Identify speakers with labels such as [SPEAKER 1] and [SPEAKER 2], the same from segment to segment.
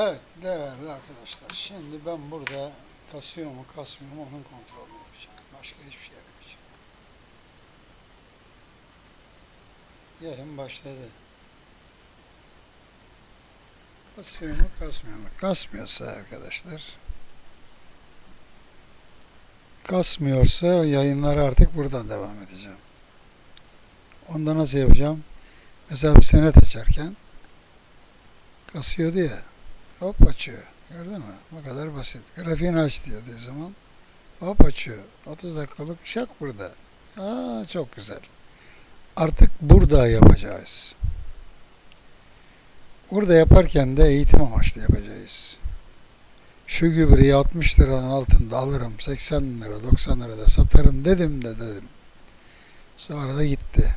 [SPEAKER 1] Evet değerli arkadaşlar. Şimdi ben burada kasıyor mu kasmıyor mu onun kontrolünü yapacağım. Başka hiçbir şey yapmayacağım. Yayın başladı. Kasıyor mu kasmıyor mu? Kasmıyorsa arkadaşlar kasmıyorsa yayınları artık buradan devam edeceğim. Onda nasıl yapacağım? Mesela bir senet açarken kasıyordu ya. Hop açıyor. Gördün mü? Bu kadar basit. Grafiğini aç diyor dediği zaman hop açıyor. 30 dakikalık şak burada. Aa çok güzel. Artık burada yapacağız. Burada yaparken de eğitim amaçlı yapacağız. Şu gübreyi 60 liranın altında alırım, 80 lira, 90 lira da satarım dedim de dedim. Sonra da gitti.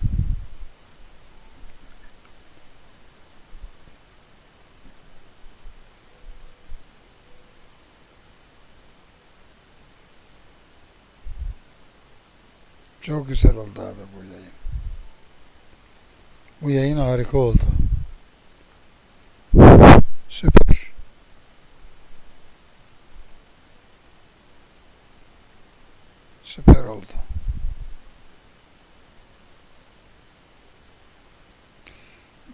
[SPEAKER 1] Çok güzel oldu abi bu yayın. Bu yayın harika oldu. Süper. Süper oldu.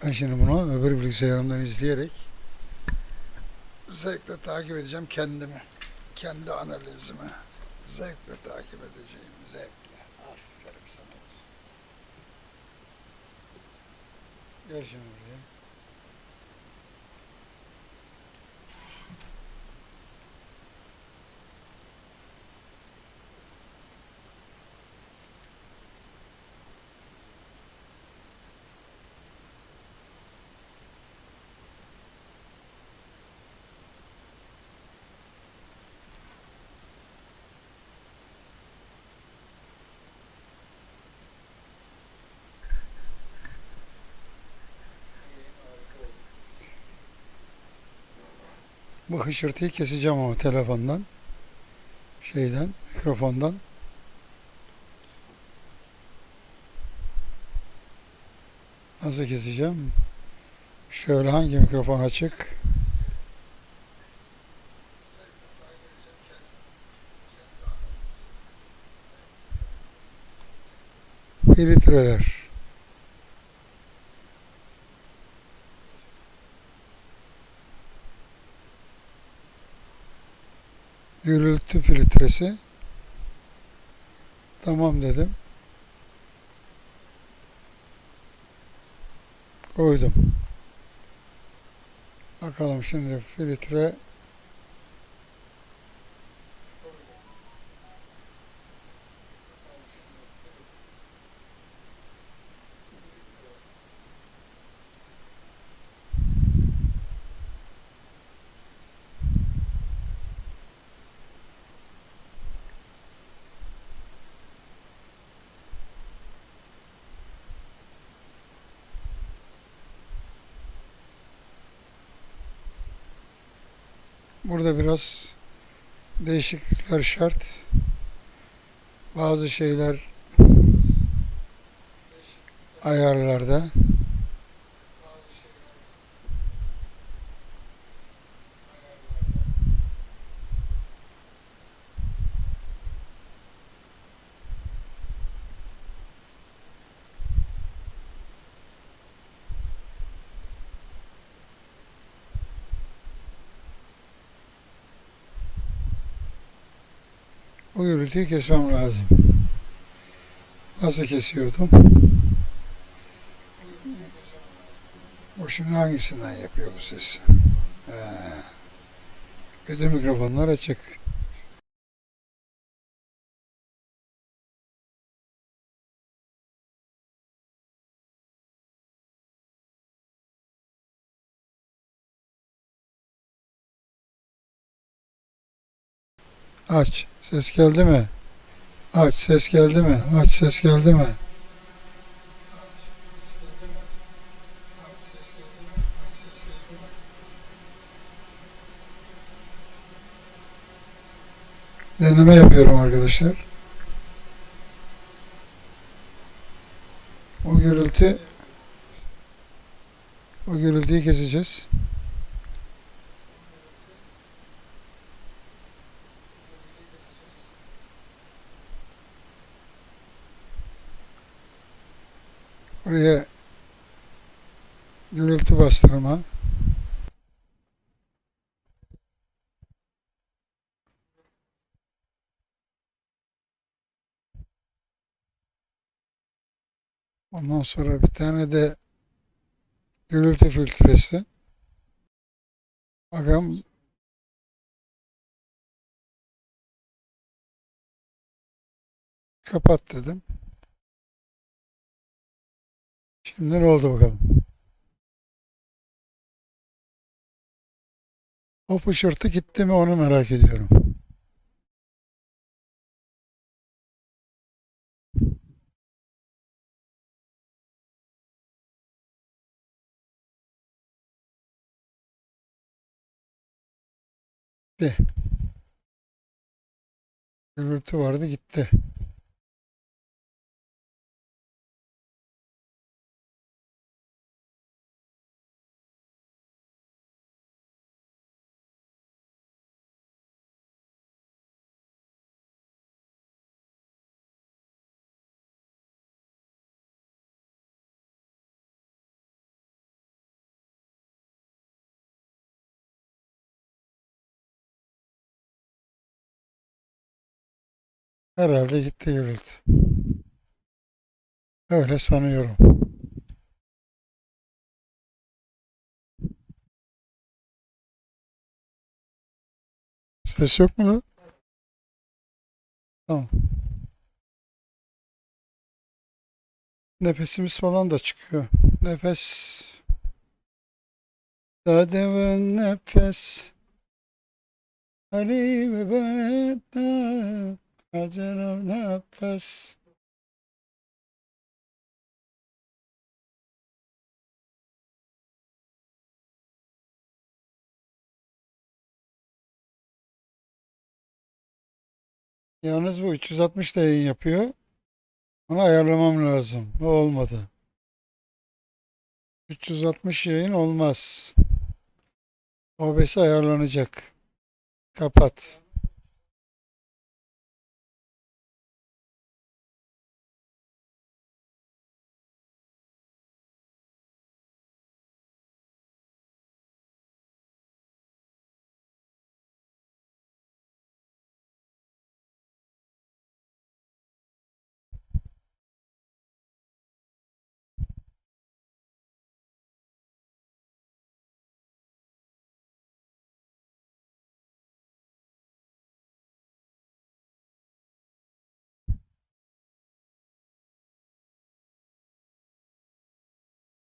[SPEAKER 1] Ben şimdi bunu öbür bilgisayarımdan izleyerek zevkle takip edeceğim kendimi. Kendi analizimi. Zevkle takip edeceğim. Zevkle. Gel şimdi. Bu hışırtıyı keseceğim ama telefondan. Şeyden, mikrofondan. Nasıl keseceğim? Şöyle hangi mikrofon açık? Filtreler. Gürültü filtresi. Tamam dedim. Koydum. Bakalım şimdi filtre Burada biraz değişiklikler şart. Bazı şeyler ayarlarda. O gürültüyü kesmem lazım. Nasıl kesiyordum? O şimdi hangisinden yapıyor bu ses? Ee, bütün mikrofonlar açık. Aç. Ses geldi mi? Aç. Ses geldi mi? Aç. Ses geldi mi? Deneme yapıyorum arkadaşlar. O gürültü o gürültüyü keseceğiz. Buraya gürültü bastırma. Ondan sonra bir tane de gürültü filtresi. Bakın kapat dedim. Şimdi ne oldu bakalım. O fışırtı gitti mi onu merak ediyorum. Gitti. Gürültü vardı gitti. Herhalde gitti gürültü. Öyle sanıyorum. Ses yok mu lan? Tamam. Nefesimiz falan da çıkıyor. Nefes. Dadevın nefes. Ali ve betta. Acele nefes. Yalnız bu 360 da yayın yapıyor. Onu ayarlamam lazım. O olmadı. 360 yayın olmaz. OBS ayarlanacak. Kapat.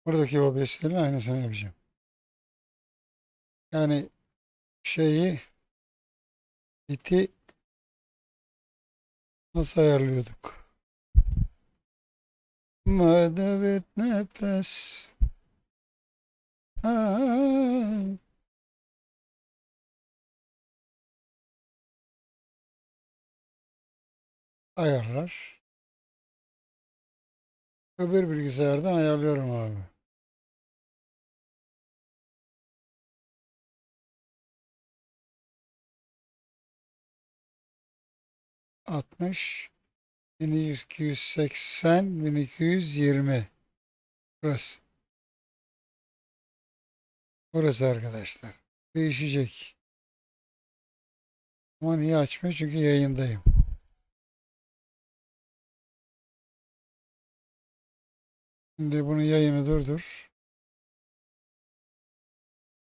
[SPEAKER 1] Buradaki OBS'lerin aynısını yapacağım. Yani şeyi biti nasıl ayarlıyorduk? Madevet nefes. Ay. Ayarlar. Öbür bilgisayardan ayarlıyorum abi. Altmış, bin iki yüz seksen, bin iki yüz yirmi. Burası. Burası arkadaşlar. Değişecek. Ama niye açmıyor? Çünkü yayındayım. Şimdi bunun yayını durdur.